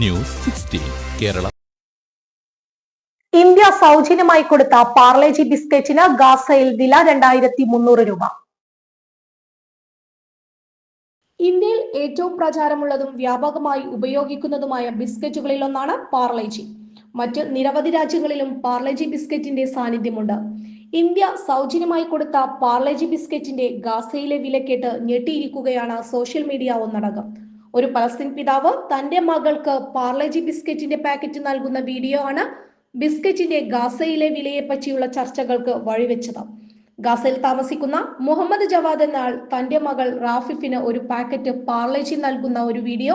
News sixteen Kerala. India സൗജന്യമായി കൊടുത്ത പാർലേജി ബിസ്ക്കറ്റിന് ഗാസയിൽ വില രണ്ടായിരത്തി മുന്നൂറ് രൂപ. ഇന്ത്യയിൽ ഏറ്റവും പ്രചാരമുള്ളതും വ്യാപകമായി ഉപയോഗിക്കുന്നതുമായ ബിസ്ക്കറ്റുകളിൽ ഒന്നാണ് പാർലേജി. മറ്റ് നിരവധി രാജ്യങ്ങളിലും പാർലേജി ബിസ്ക്കറ്റിന്റെ സാന്നിധ്യമുണ്ട്. ഇന്ത്യ സൗജന്യമായി കൊടുത്ത പാർലേജി ബിസ്ക്കറ്റിന്റെ ഗാസയിലെ വില കേട്ട് ഞെട്ടിയിരിക്കുകയാണ് സോഷ്യൽ മീഡിയ ഒന്നടങ്കം. ഒരു പലസ്തീൻ പിതാവ് തന്റെ മകൾക്ക് പാർലജി ബിസ്ക്കറ്റിന്റെ പാക്കറ്റ് നൽകുന്ന വീഡിയോ ആണ് ബിസ്ക്കറ്റിന്റെ ഗാസയിലെ വിലയെ പറ്റിയുള്ള ചർച്ചകൾക്ക് വഴിവെച്ചത്. ഗാസയിൽ താമസിക്കുന്ന മുഹമ്മദ് ജവാദ് എന്നാൾ തന്റെ മകൾ റാഫിഫിന് ഒരു പാക്കറ്റ് പാർലജി നൽകുന്ന ഒരു വീഡിയോ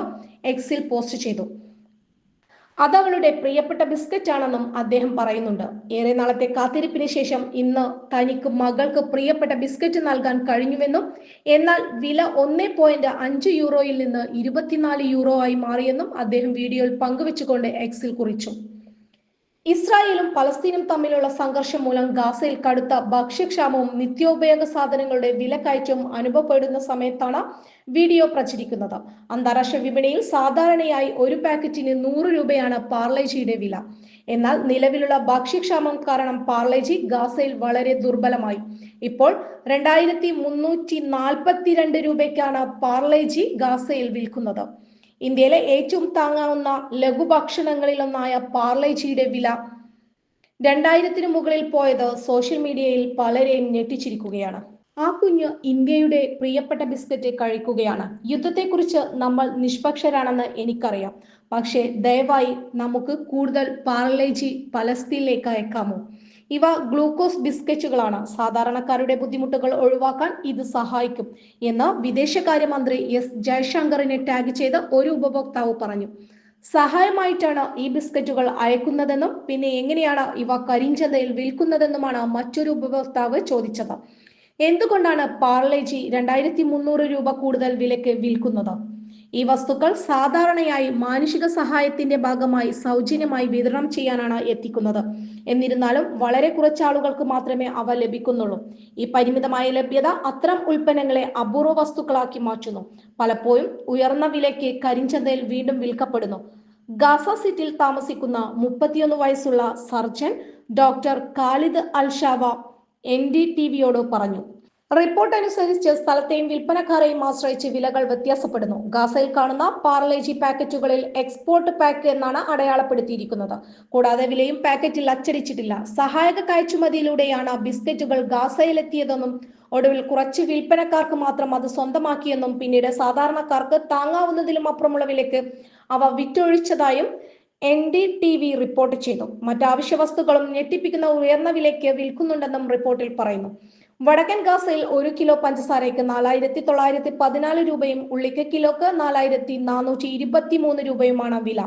എക്സിൽ പോസ്റ്റ് ചെയ്തു. അത് അവളുടെ പ്രിയപ്പെട്ട ബിസ്ക്കറ്റ് ആണെന്നും അദ്ദേഹം പറയുന്നുണ്ട്. ഏറെ നാളത്തെ കാത്തിരിപ്പിന് ശേഷം ഇന്ന് തനിക്ക് മകൾക്ക് പ്രിയപ്പെട്ട ബിസ്ക്കറ്റ് നൽകാൻ കഴിഞ്ഞുവെന്നും എന്നാൽ വില ഒന്നേ പോയിന്റ് അഞ്ച് യൂറോയിൽ നിന്ന് ഇരുപത്തിനാല് യൂറോ ആയി മാറിയെന്നും അദ്ദേഹം വീഡിയോയിൽ പങ്കുവെച്ചുകൊണ്ട് എക്സിൽ കുറിച്ചു. ഇസ്രായേലും പലസ്തീനും തമ്മിലുള്ള സംഘർഷം മൂലം ഗാസയിൽ കടുത്ത ഭക്ഷ്യക്ഷാമവും നിത്യോപയോഗ സാധനങ്ങളുടെ വിലക്കയറ്റവും അനുഭവപ്പെടുന്ന സമയത്താണ് വീഡിയോ പ്രചരിക്കുന്നത്. അന്താരാഷ്ട്ര വിപണിയിൽ സാധാരണയായി ഒരു പാക്കറ്റിന് നൂറ് രൂപയാണ് പാർലേജിയുടെ വില. എന്നാൽ നിലവിലുള്ള ഭക്ഷ്യക്ഷാമം കാരണം പാർലേജി ഗാസയിൽ വളരെ ദുർബലമായി. ഇപ്പോൾ രണ്ടായിരത്തി മുന്നൂറ്റി നാൽപ്പത്തിരണ്ട് രൂപയ്ക്കാണ് പാർലേജി ഗാസയിൽ വിൽക്കുന്നത്. ഇന്ത്യയിലെ ഏറ്റവും താങ്ങാവുന്ന ലഘുഭക്ഷണങ്ങളിൽ ലഘുഭക്ഷണങ്ങളിലൊന്നായ പാർലേജിയുടെ വില രണ്ടായിരത്തിന് മുകളിൽ പോയത് സോഷ്യൽ മീഡിയയിൽ പലരെയും ഞെട്ടിച്ചിരിക്കുകയാണ്. ആ കുഞ്ഞ് ഇന്ത്യയുടെ പ്രിയപ്പെട്ട ബിസ്ക്കറ്റ് കഴിക്കുകയാണ്. യുദ്ധത്തെക്കുറിച്ച് നമ്മൾ നിഷ്പക്ഷരാണെന്ന് എനിക്കറിയാം. പക്ഷേ ദയവായി നമുക്ക് കൂടുതൽ പാർലേജി പലസ്തീനിലേക്ക് അയക്കാമോ? ഇവ ഗ്ലൂക്കോസ് ബിസ്ക്കറ്റുകളാണ്. സാധാരണക്കാരുടെ ബുദ്ധിമുട്ടുകൾ ഒഴിവാക്കാൻ ഇത് സഹായിക്കും എന്ന് വിദേശകാര്യമന്ത്രി എസ് ജയശങ്കറിനെ ടാഗ് ചെയ്ത ഒരു ഉപഭോക്താവ് പറഞ്ഞു. സഹായമായിട്ടാണ് ഈ ബിസ്ക്കറ്റുകൾ അയക്കുന്നതെന്നും പിന്നെ എങ്ങനെയാണ് ഇവ കരിഞ്ചന്തയിൽ വിൽക്കുന്നതെന്നുമാണ് മറ്റൊരു ഉപഭോക്താവ് ചോദിച്ചത്. എന്തുകൊണ്ടാണ് പാർലേജി രണ്ടായിരത്തി മുന്നൂറ് രൂപ കൂടുതൽ വിലക്ക് വിൽക്കുന്നത്? ഈ വസ്തുക്കൾ സാധാരണയായി മാനുഷിക സഹായത്തിന്റെ ഭാഗമായി സൗജന്യമായി വിതരണം ചെയ്യാനാണ് എത്തിക്കുന്നത്. എന്നിരുന്നാലും വളരെ കുറച്ച് ആളുകൾക്ക് മാത്രമേ അവ ലഭിക്കുന്നുള്ളൂ. ഈ പരിമിതമായ ലഭ്യത അത്തരം ഉൽപ്പന്നങ്ങളെ അപൂർവ വസ്തുക്കളാക്കി മാറ്റുന്നു. പലപ്പോഴും ഉയർന്ന വിലയ്ക്ക് കരിഞ്ചന്തയിൽ വീണ്ടും വിൽക്കപ്പെടുന്നു. ഗാസ സിറ്റിയിൽ താമസിക്കുന്ന മുപ്പത്തിയൊന്ന് വയസ്സുള്ള surgeon doctor Khalid Alshawa N D T വിയോട് പറഞ്ഞു. റിപ്പോർട്ട് അനുസരിച്ച് സ്ഥലത്തെയും വിൽപ്പനക്കാരെയും ആശ്രയിച്ച് വിലകൾ വ്യത്യാസപ്പെടുന്നു. ഗാസയിൽ കാണുന്ന പാർലേജി പാക്കറ്റുകളിൽ എക്സ്പോർട്ട് പാക്ക് എന്നാണ് അടയാളപ്പെടുത്തിയിരിക്കുന്നത്. കൂടാതെ വിലയും പാക്കറ്റിൽ അച്ചടിച്ചിട്ടില്ല. സഹായക കയറ്റുമതിയിലൂടെയാണ് ബിസ്ക്കറ്റുകൾ ഗാസയിലെത്തിയതെന്നും ഒടുവിൽ കുറച്ച് വിൽപ്പനക്കാർക്ക് മാത്രം അത് സ്വന്തമാക്കിയെന്നും പിന്നീട് സാധാരണക്കാർക്ക് താങ്ങാവുന്നതിലും അപ്പുറമുള്ള വിലയ്ക്ക് അവ വിറ്റൊഴിച്ചതായും N D T V report ചെയ്തു. മറ്റാവശ്യ വസ്തുക്കളും ഞെട്ടിപ്പിക്കുന്ന ഉയർന്ന വിലയ്ക്ക് വിൽക്കുന്നുണ്ടെന്നും റിപ്പോർട്ടിൽ പറയുന്നു. വടക്കൻ ഗാസയിൽ ഒരു കിലോ പഞ്ചസാരയ്ക്ക് നാലായിരത്തി തൊള്ളായിരത്തി പതിനാല് രൂപയും ഉള്ളിക്ക് കിലോക്ക് നാലായിരത്തി നാനൂറ്റി ഇരുപത്തി മൂന്ന് രൂപയുമാണ് വില.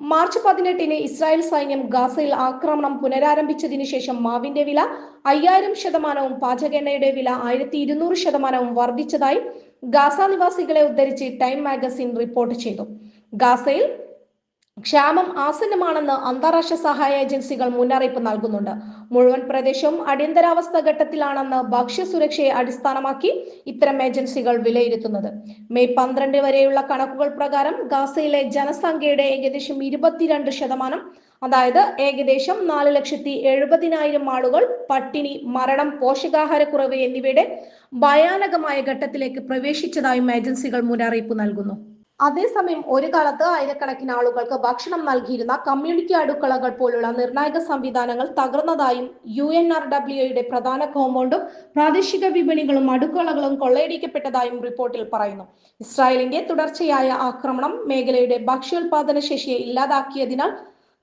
മാർച്ച് പതിനെട്ടിന് ഇസ്രായേൽ സൈന്യം ഗാസയിൽ ആക്രമണം പുനരാരംഭിച്ചതിനു ശേഷം മാവിന്റെ വില അയ്യായിരം ശതമാനവും പാചക എണ്ണയുടെ വില ആയിരത്തി ഇരുന്നൂറ് ശതമാനവും വർദ്ധിച്ചതായി ഗാസ നിവാസികളെ ഉദ്ധരിച്ച് ടൈം മാഗസിൻ റിപ്പോർട്ട് ചെയ്തു. ഗാസയിൽ ക്ഷാമം ആസന്നമാണെന്ന് അന്താരാഷ്ട്ര സഹായ ഏജൻസികൾ മുന്നറിയിപ്പ് നൽകുന്നുണ്ട്. മുഴുവൻ പ്രദേശവും അടിയന്തരാവസ്ഥ ഘട്ടത്തിലാണെന്ന് ഭക്ഷ്യസുരക്ഷയെ അടിസ്ഥാനമാക്കി ഇത്തരം ഏജൻസികൾ വിലയിരുത്തുന്നത്. മെയ് പന്ത്രണ്ട് വരെയുള്ള കണക്കുകൾ പ്രകാരം ഗാസയിലെ ജനസംഖ്യയുടെ ഏകദേശം ഇരുപത്തിരണ്ട് ശതമാനം അതായത് ഏകദേശം നാല് ലക്ഷത്തി എഴുപതിനായിരം ആളുകൾ പട്ടിണി മരണം പോഷകാഹാരക്കുറവ് എന്നിവയുടെ ഭയാനകമായ ഘട്ടത്തിലേക്ക് പ്രവേശിച്ചതായും ഏജൻസികൾ മുന്നറിയിപ്പ് നൽകുന്നു. അതേസമയം ഒരു കാലത്ത് ആയിരക്കണക്കിന് ആളുകൾക്ക് ഭക്ഷണം നൽകിയിരുന്ന കമ്മ്യൂണിറ്റി അടുക്കളകൾ പോലുള്ള നിർണായക സംവിധാനങ്ങൾ തകർന്നതായും യു എൻ ആർ ഡബ്ല്യുയുടെ പ്രധാന കോമ്പൗണ്ടും പ്രാദേശിക വിപണികളും അടുക്കളകളും കൊള്ളയടിക്കപ്പെട്ടതായും റിപ്പോർട്ടിൽ പറയുന്നു. ഇസ്രായേലിന്റെ തുടർച്ചയായ ആക്രമണം മേഖലയുടെ ഭക്ഷ്യോൽപാദന ശേഷിയെ ഇല്ലാതാക്കിയതിനാൽ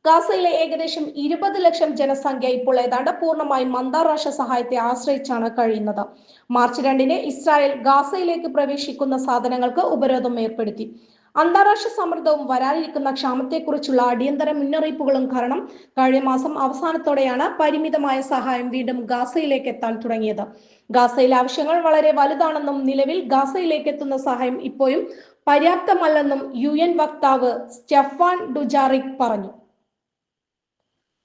ഗാസയിലെ ഏകദേശം ഇരുപത് ലക്ഷം ജനസംഖ്യ ഇപ്പോൾ ഏതാണ്ട് പൂർണമായും അന്താരാഷ്ട്ര സഹായത്തെ ആശ്രയിച്ചാണ് കഴിയുന്നത്. മാർച്ച് രണ്ടിന് ഇസ്രായേൽ ഗാസയിലേക്ക് പ്രവേശിക്കുന്ന സാധനങ്ങൾക്ക് ഉപരോധം ഏർപ്പെടുത്തി. അന്താരാഷ്ട്ര സമ്മർദ്ദവും വരാനിരിക്കുന്ന ക്ഷാമത്തെക്കുറിച്ചുള്ള അടിയന്തര മുന്നറിയിപ്പുകളും കാരണം കഴിഞ്ഞ മാസം അവസാനത്തോടെയാണ് പരിമിതമായ സഹായം വീണ്ടും ഗാസയിലേക്ക് എത്താൻ തുടങ്ങിയത്. ഗാസയിലെ ആവശ്യങ്ങൾ വളരെ വലുതാണെന്നും നിലവിൽ ഗാസയിലേക്ക് എത്തുന്ന സഹായം ഇപ്പോഴും പര്യാപ്തമല്ലെന്നും യു വക്താവ് സ്റ്റെഫാൻ ഡുജാറിക് പറഞ്ഞു.